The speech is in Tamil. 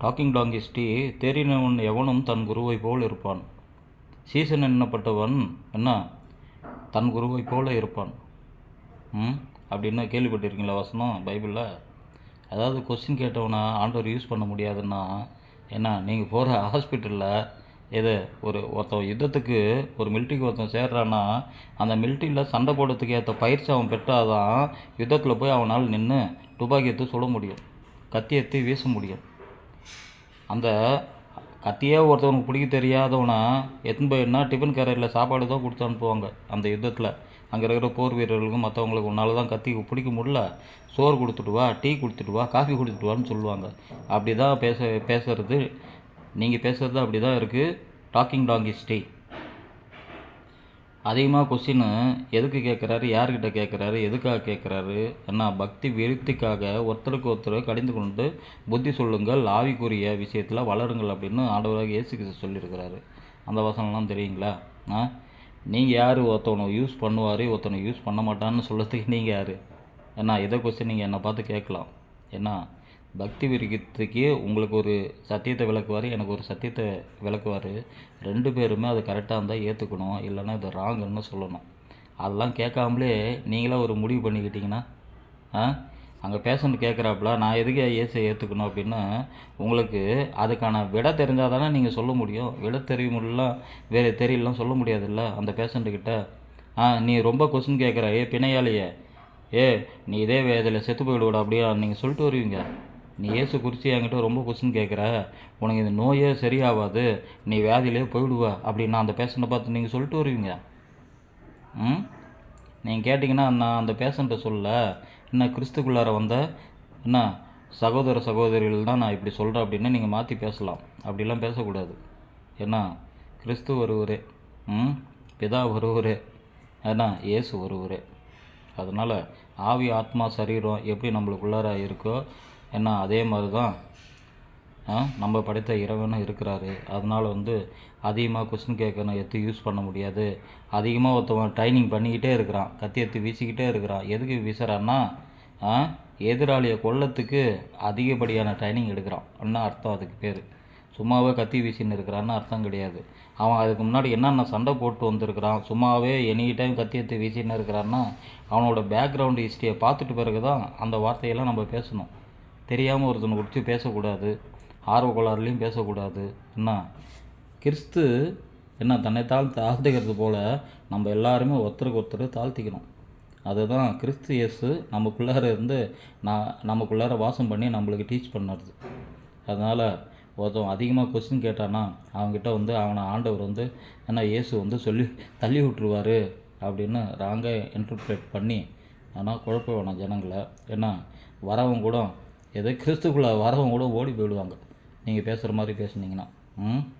டாக்கிங் டாங்கிஸ்டி தேறினவன் எவனும் தன் குருவை போல் இருப்பான். சீசன் என்னப்பட்டவன் என்ன? தன் குருவை போல இருப்பான். ம் அப்படின்னு கேள்விப்பட்டிருக்கீங்களா வசனம்? பைபிளில்? அதாவது கொஸ்டின் கேட்டவனை ஆண்டவர் யூஸ் பண்ண முடியாதுன்னா என்ன நீங்கள் போகிற ஹாஸ்பிட்டலில் எது ஒரு ஒருத்தன் யுத்தத்துக்கு ஒரு மிலிட்ரிக்கு ஒருத்தன் சேர்றான்னா அந்த மிலிட்ரியில் சண்டை போடுறதுக்கு ஏற்ற பயிற்சி அவன் பெற்றாதான் யுத்தத்தில் போய் அவனால் நின்று துப்பாக்கி எடுத்து சுட முடியும். கத்தி எடுத்து வீச முடியும். அந்த கத்தியே ஒருத்தவனுக்கு பிடிக்க தெரியாதவனை எத்தனை போயின்னா டிஃபன் கேரியரில் சாப்பாடு தான் கொடுத்து அனுப்புவாங்க அந்த யுத்தத்தில். அங்கே இருக்கிற போர் வீரர்களுக்கும் மற்றவங்களுக்கு உன்னால் தான் கத்தி பிடிக்க முடியல. சோறு கொடுத்துட்டு வா டீ கொடுத்துட்டு வா காஃபி கொடுத்துட்டு வான்னு சொல்லுவாங்க. அப்படி தான் பேச பேசுறது. நீங்கள் பேசுகிறது அப்படி தான் இருக்குது டாக்கிங் டாங்கி ஸ்டே அதிகமாக கொஸ்டின் எதுக்கு கேட்குறாரு யார்கிட்ட கேட்குறாரு எதுக்காக கேட்குறாரு என்ன பக்தி விருத்திக்காக ஒருத்தருக்கு ஒருத்தர் கடிந்து கொண்டு புத்தி சொல்லுங்கள் ஆவிக்குரிய விஷயத்தில் வளருங்கள் அப்படின்னு ஆண்டவராக இயேசு கிறிஸ்து சொல்லியிருக்கிறாரு. அந்த வசனம்லாம் தெரியுங்களா? ஆ? நீங்கள் யார்? ஒருத்தவனை யூஸ் பண்ணுவார் ஒருத்தனை யூஸ் பண்ண மாட்டான்னு சொல்கிறதுக்கு நீங்கள் யார்? என்ன இதை கொஸ்டின் நீங்கள் என்னை பார்த்து கேட்கலாம்? என்ன பக்தி விரிக்கிறதுக்கு உங்களுக்கு ஒரு சத்தியத்தை விளக்குவார் எனக்கு ஒரு சத்தியத்தை விளக்குவார். ரெண்டு பேருமே அது கரெக்டாக இருந்தால் ஏற்றுக்கணும் இல்லைன்னா இது ராங்குன்னு சொல்லணும். அதெல்லாம் கேட்காமலே நீங்களே ஒரு முடிவு பண்ணிக்கிட்டிங்கன்னா ஆ? அங்கே பேஷண்ட் கேட்குறாப்புல நான் எதுக்கு ஏசை ஏற்றுக்கணும் அப்படின்னா உங்களுக்கு அதுக்கான விடை தெரிஞ்சால் தானே நீங்கள் சொல்ல முடியும். விட தெரியுமில்லாம் வேறு தெரியலாம் சொல்ல முடியாதுல்ல அந்த பேஷண்ட்டுக்கிட்ட ஆ நீ ரொம்ப கொஸ்டின் கேட்குற ஏ பிணையாளியே. ஏ நீ இதே வேதில் செத்து போயிடுவோட அப்படியா? நீங்கள் சொல்லிட்டு வருவீங்க. நீ ஏசு குறித்து என்கிட்ட ரொம்ப கொஸ்டின் கேட்குற. உனக்கு இந்த நோயே சரியாகாது நீ வியாதியிலே போயிடுவ அப்படின்னு அந்த பேஷண்ட்டை பார்த்து நீங்கள் சொல்லிட்டு வருவீங்க. ம்? நீங்கள் கேட்டிங்கன்னா நான் அந்த பேஷண்ட்டை சொல்ல என்ன கிறிஸ்துக்குள்ளார வந்த என்ன சகோதர சகோதரிகள் தான் நான் இப்படி சொல்கிறேன் அப்படின்னு நீங்கள் மாற்றி பேசலாம். அப்படிலாம் பேசக்கூடாது. என்ன கிறிஸ்து ஒருவரே ம்? பிதா ஒருவரே ஏன்னா இயேசு ஒருவரே அதனால் ஆவி ஆத்மா சரீரம் எப்படி நம்மளுக்குள்ளார இருக்கோ என்ன அதே மாதிரி தான் ஆ, நம்ம படைத்த இறைவனும் இருக்கிறாரு. அதனால் வந்து அதிகமாக கொஸ்டின் கேட்கணும் எடுத்து யூஸ் பண்ண முடியாது. அதிகமாக ஒருத்தவன் ட்ரைனிங் பண்ணிக்கிட்டே இருக்கிறான். கத்தி எடுத்து வீசிக்கிட்டே இருக்கிறான். எதுக்கு வீசுறான்னா ஆ, எதிராளியை கொல்லத்துக்கு அதிகப்படியான ட்ரைனிங் எடுக்கிறான். என்ன அர்த்தம் அதுக்கு பேர். சும்மாவே கத்தி வீசின்னு இருக்கிறான்னு அர்த்தம் கிடையாது. அவன் அதுக்கு முன்னாடி என்னென்ன சண்டை போட்டு வந்திருக்கிறான் சும்மாவே எனி டைம் கத்தி எடுத்து வீசின்னு இருக்கிறான்னா அவனோட பேக்ரவுண்டு ஹிஸ்ட்ரியை பார்த்துட்டு பிறகு தான் அந்த வார்த்தையெல்லாம் நம்ம பேசணும். தெரியாமல் ஒருத்தனை குறித்து பேசக்கூடாது. ஆர்வ கோளாறுலையும் பேசக்கூடாது. என்ன கிறிஸ்து என்ன தன்னை தாழ் தாழ்த்துக்கிறது போல் நம்ம எல்லாருமே ஒருத்தருக்கு ஒருத்தர் தாழ்த்திக்கணும். அதுதான் கிறிஸ்து இயேசு நமக்குள்ளார இருந்து நான் நமக்குள்ளார வாசம் பண்ணி நம்மளுக்கு டீச் பண்ணுறது அதனால் ஒருத்தன் அதிகமாக கொஸ்டின் கேட்டானா அவங்ககிட்ட வந்து அவனை ஆண்டவர் வந்து என்ன இயேசு வந்து சொல்லி தள்ளி விட்டுருவார் அப்படின்னு ராங்காக இன்டர்பிரேட் பண்ணி ஆனால் குழப்ப வேணாம் ஜனங்களை. ஏன்னா வரவங்க கூட ஏதோ கிறிஸ்துக்குள்ளே வரவங்க கூட ஓடி போயிடுவாங்க. நீங்கள் பேசுகிற மாதிரி பேசுனீங்கன்னா. ம்?